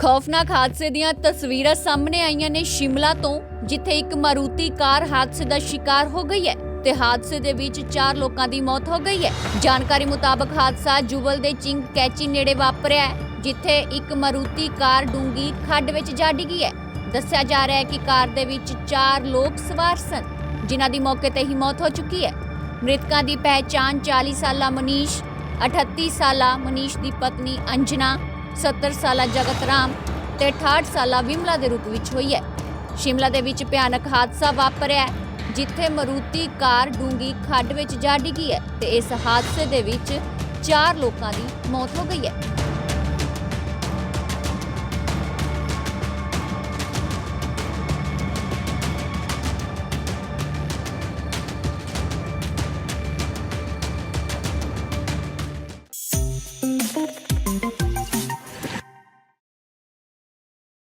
ਖੌਫਨਾਕ ਹਾਦਸੇ ਦੀਆਂ ਤਸਵੀਰਾਂ ਸਾਹਮਣੇ ਆਈਆਂ ਨੇ ਸ਼ਿਮਲਾ ਤੋਂ, ਜਿੱਥੇ ਇੱਕ ਮਾਰੂਤੀ ਕਾਰ ਹਾਦਸੇ ਦਾ ਸ਼ਿਕਾਰ ਹੋ ਗਈ ਹੈ ਤੇ ਹਾਦਸੇ ਦੇ ਵਿੱਚ 4 ਲੋਕਾਂ ਦੀ ਮੌਤ ਹੋ ਗਈ ਹੈ। ਜਾਣਕਾਰੀ ਮੁਤਾਬਕ ਹਾਦਸਾ ਜੁਬਲ ਦੇ ਚਿੰਗ ਕੈਚੀ ਨੇੜੇ ਵਾਪਰਿਆ ਹੈ, ਜਿੱਥੇ ਇੱਕ ਮਾਰੂਤੀ ਕਾਰ ਡੂੰਗੀ ਖੱਡ ਵਿੱਚ ਜਾ ਡਿੱਗੀ ਹੈ। ਦੱਸਿਆ ਜਾ ਰਿਹਾ ਹੈ ਕਿ ਕਾਰ ਦੇ ਵਿੱਚ 4 ਲੋਕ ਸਵਾਰ ਸਨ, ਜਿਨ੍ਹਾਂ ਦੀ ਮੌਕੇ ਤੇ ਹੀ ਮੌਤ ਹੋ ਚੁੱਕੀ ਹੈ। ਮ੍ਰਿਤਕਾਂ ਦੀ ਪਹਿਚਾਣ 40 ਸਾਲਾ ਮਨੀਸ਼ 38 ਸਾਲਾ ਮਨੀਸ਼ ਦੀ ਪਤਨੀ ਅੰਜਨਾ 70 ਸਾਲਾ ਜਗਤ ਰਾਮ ਤੇ 68 ਸਾਲਾ ਵਿਮਲਾ ਦੇ ਰੂਪ ਵਿੱਚ ਹੋਈ ਹੈ। ਸ਼ਿਮਲਾ ਦੇ ਵਿੱਚ ਭਿਆਨਕ ਹਾਦਸਾ ਵਾਪਰਿਆ ਜਿੱਥੇ ਮਰੂਤੀ ਕਾਰ ਡੂੰਗੀ ਖੱਡ ਵਿੱਚ ਜਾ ਡਿੱਗੀ ਹੈ ਤੇ ਇਸ ਹਾਦਸੇ ਦੇ ਵਿੱਚ 4 ਲੋਕਾਂ ਦੀ ਮੌਤ ਹੋ ਗਈ ਹੈ।